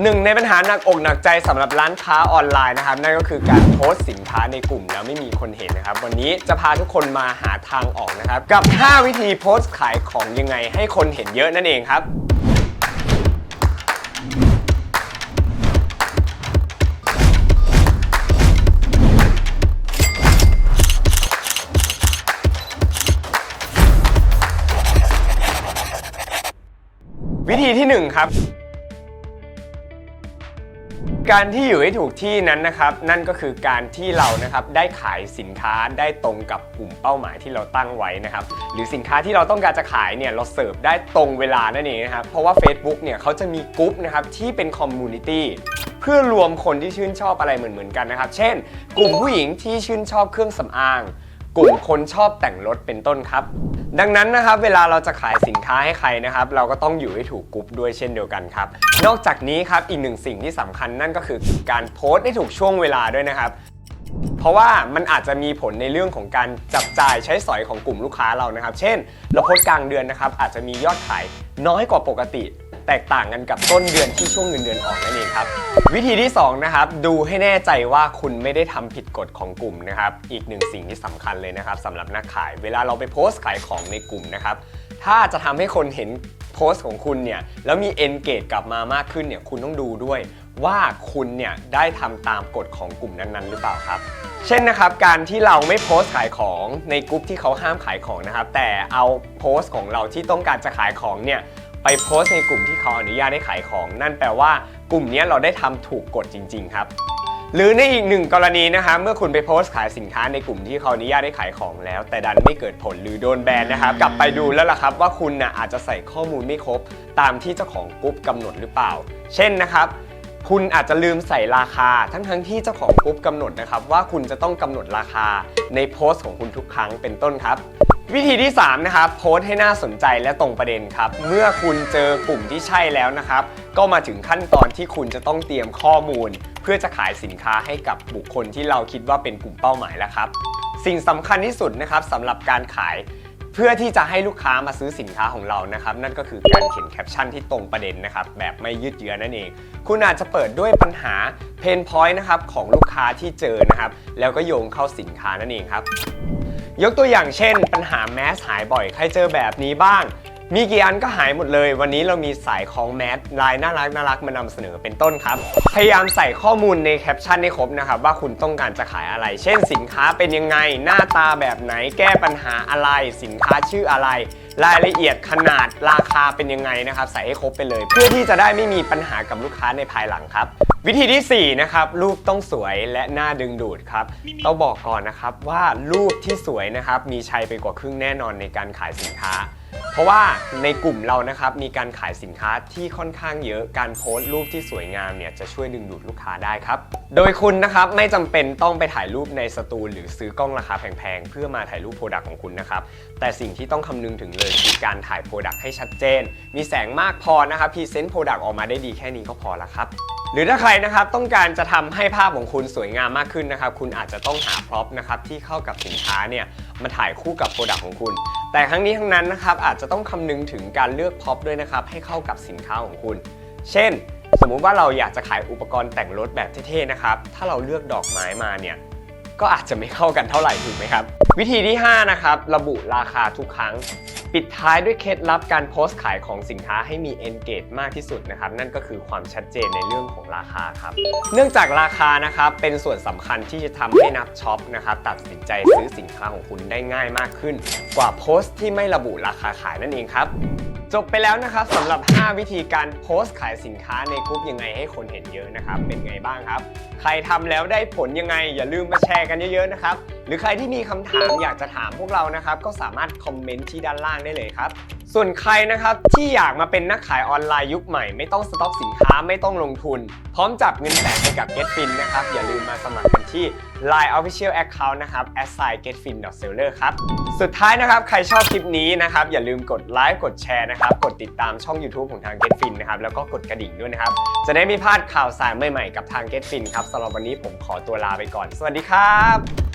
หนึ่งในปัญหาหนักอกหนักใจสำหรับร้านค้าออนไลน์นะครับนั่นก็คือการโพสต์สินค้าในกลุ่มแล้วไม่มีคนเห็นนะครับ วันนี้จะพาทุกคนมาหาทางออกนะครับ กับ 5 วิธีโพสต์ขายของยังไงให้คนเห็นเยอะนั่นเองครับ วิธีที่หนึ่งครับ การที่อยู่ให้ถูกที่นั้นนะครับ นั่นก็คือการที่เรานะครับได้ขายสินค้าได้ตรงกับกลุ่มเป้าหมายที่เราตั้งไว้นะครับ หรือสินค้าที่เราต้องการจะขายเนี่ยเราเสิร์ฟได้ตรงเวลานั่นเองนะครับ เพราะว่า Facebook เนี่ยเขาจะมีกลุ่มนะครับที่เป็นคอมมูนิตี้เพื่อรวมคนที่ชื่นชอบอะไรเหมือนๆกันนะครับ เช่น กลุ่มผู้หญิงที่ชื่นชอบเครื่องสำอาง กลุ่มคนชอบแต่งรถเป็นต้นครับ ดังนั้นนะครับเวลาเราจะขายสินค้าให้ใครนะครับ เราก็ต้องอยู่ให้ถูกกลุ่มด้วยเช่นเดียวกันครับ นอกจากนี้ครับอีกหนึ่งสิ่งที่สำคัญนั่นก็คือการโพสต์ให้ถูกช่วงเวลาด้วยนะครับเพราะว่ามันอาจจะมีผลในเรื่องของการจับจ่ายใช้สอยของกลุ่มลูกค้าเรานะครับ เช่น เราโพสต์กลางเดือนนะครับอาจจะมียอดขายน้อยกว่าปกติ แตกต่างกันกับต้นเดือนที่ช่วงเงินเดือนออกนั่นเองครับ วิธีที่2นะครับดูให้แน่ใจว่าคุณไม่ได้ทำผิดกฎของกลุ่มนะครับอีกหนึ่งสิ่งที่สำคัญเลยนะครับสำหรับนักขาย เวลาเราไปโพสต์ขายของในกลุ่มนะครับถ้าจะทำให้คนเห็นโพสต์ของคุณเนี่ยแล้วมี engage กลับมามากขึ้นเนี่ยคุณต้องดูด้วยว่าคุณเนี่ยได้ทำตามกฎของกลุ่มนั้นๆ หรือเปล่าครับ เช่นนะครับการที่เราไม่โพสต์ขายของในกลุ่มที่เขาห้ามขายของนะครับแต่เอาโพสต์ของเราที่ต้องการจะขายของเนี่ย ไปโพสต์ในกลุ่มที่เขาอนุญาตให้ขายของ นั่นแปลว่ากลุ่มนี้เราได้ทำถูกกฎจริง ๆ ครับ หรือในอีกหนึ่งกรณีนะครับเมื่อคุณไปโพสต์ขายสินค้าในกลุ่มที่เขาอนุญาตให้ขายของแล้ว แต่ดันไม่เกิดผลหรือโดนแบนนะครับ กลับไปดูแล้วล่ะครับว่าคุณน่ะอาจจะใส่ข้อมูลไม่ครบ ตามที่เจ้าของกลุ่มกำหนดหรือเปล่า เช่นนะครับ คุณอาจจะลืมใส่ราคา ทั้งทั้งๆที่เจ้าของกลุ่มกำหนดนะครับ ว่าคุณจะต้องกำหนดราคาในโพสต์ของคุณทุกครั้งเป็นต้นครับ วิธีที่ 3 นะครับ โพสต์ให้น่าสนใจและตรงประเด็นครับ เมื่อคุณเจอกลุ่มที่ใช่แล้วนะครับ ก็มาถึงขั้นตอนที่คุณจะต้องเตรียมข้อมูล เพื่อจะขายสินค้าให้กับบุคคลที่เราคิดว่าเป็นกลุ่มเป้าหมายแล้วครับ สิ่งสำคัญที่สุดนะครับสำหรับการขาย เพื่อที่จะให้ลูกค้ามาซื้อสินค้าของเรานะครับนั่นก็คือการเขียนแคปชั่นที่ตรงประเด็นนะครับแบบไม่ยืดเยื้อนั่นเอง คุณอาจจะเปิดด้วยปัญหาเพนพอยต์นะครับของลูกค้าที่เจอนะครับแล้วก็โยงเข้าสินค้านั่นเองครับยกตัวอย่างเช่น ปัญหาแมสหายบ่อยใครเจอแบบนี้บ้าง มีกี่อันก็หายหมดเลย วันนี้เรามีสายของแมสลายน่ารักน่ารักมานำเสนอเป็นต้นครับ พยายามใส่ข้อมูลในแคปชั่นให้ครบนะครับ ว่าคุณต้องการจะขายอะไร เช่นสินค้าเป็นยังไง หน้าตาแบบไหนแก้ปัญหาอะไร สินค้าชื่ออะไร รายละเอียดขนาดราคาเป็นยังไงนะครับ ใส่ให้ครบไปเลย เพื่อที่จะได้ไม่มีปัญหากับลูกค้าในภายหลังครับ วิธีทีสี่4 นะครับ รูปต้องสวยและน่าดึงดูดครับต้องบอกก่อนนะครับว่ารูปที่สวยนะครับมีชัยไปกว่าครึ่งแน่นอนในการขายสินค้า เพราะว่าในกลุ่มเรานะครับมีการขายสินค้าที่ค่อนข้างเยอะการโพสต์รูปที่สวยงามเนี่ยจะช่วยดึงดูดลูกค้าได้ครับ โดยคุณนะครับไม่จำเป็นต้องไปถ่ายรูปในสตูหรือซื้อกล้องราคาแพงๆ เพื่อมาถ่ายรูปโปรดักต์ของคุณนะครับแต่สิ่งที่ต้องคำนึงถึงเลยคือการถ่ายโปรดักต์ให้ชัดเจน มีแสงมากพอนะครับพรีเซนต์โปรดักต์ออกมาได้ดีแค่นี้ก็พอละครับหรือถ้าใครนะครับต้องการจะทำให้ภาพของคุณสวยงามมากขึ้นนะครับคุณอาจจะต้องหาพร็อพนะครับที่เข้ากับสินค้าเนี่ยมาถ่ายคู่กับโปรดักต์ของคุณ แต่ทั้งนี้ทั้งนั้นนะครับอาจจะต้องคำนึงถึงการเลือกพ็อปด้วยนะครับให้เข้ากับสินค้าของคุณ เช่น สมมุติว่าเราอยากจะขายอุปกรณ์แต่งรถแบบเท่ๆนะครับถ้าเราเลือกดอกไม้มาเนี่ยก็อาจจะไม่เข้ากันเท่าไหร่ถูกไหมครับ วิธีที่ 5 นะครับ ระบุราคาทุกครั้ง ปิดท้ายด้วยเคล็ดลับการโพสต์ขายของสินค้าให้มี engage มากที่สุดนะครับ นั่นก็คือความชัดเจนในเรื่องของราคาครับ เนื่องจากราคานะครับเป็นส่วนสำคัญที่จะทำให้นักช็อปนะครับตัดสินใจซื้อสินค้าของคุณได้ง่ายมากขึ้น กว่าโพสต์ที่ไม่ระบุราคาขายนั่นเองครับจบไปแล้วนะครับสำหรับ 5 วิธีการโพสต์ขายสินค้าในกลุ่มยังไงให้คนเห็นเยอะนะครับ เป็นไงบ้างครับ ใครทำแล้วได้ผลยังไง อย่าลืมมาแชร์กันเยอะๆนะครับ รือใครที่มีคำถามอยากจะถามพวกเรานะครับ ก็สามารถคอมเมนต์ที่ด้านล่างได้เลยครับ ส่วนใครนะครับที่อยากมาเป็นนักขายออนไลน์ยุคใหม่ ไม่ต้องสต็อกสินค้าไม่ต้องลงทุน พร้อมจับเงินแสนไปกับ GetFin นะครับ อย่าลืมมาสมัครกันที่ Line Official Account นะครับ assign getfin.seller ครับ สุดท้ายนะครับ ใครชอบคลิปนี้นะครับ อย่าลืมกดไลค์กดแชร์นะครับ กดติดตามช่อง YouTube ของทาง GetFin นะครับ แล้วก็กดกระดิ่งด้วยนะครับ จะได้ไม่พลาดข่าวสารใหม่ๆกับทาง GetFin ครับสำหรับวันนี้ผมขอตัวลาไปก่อน สวัสดีครับ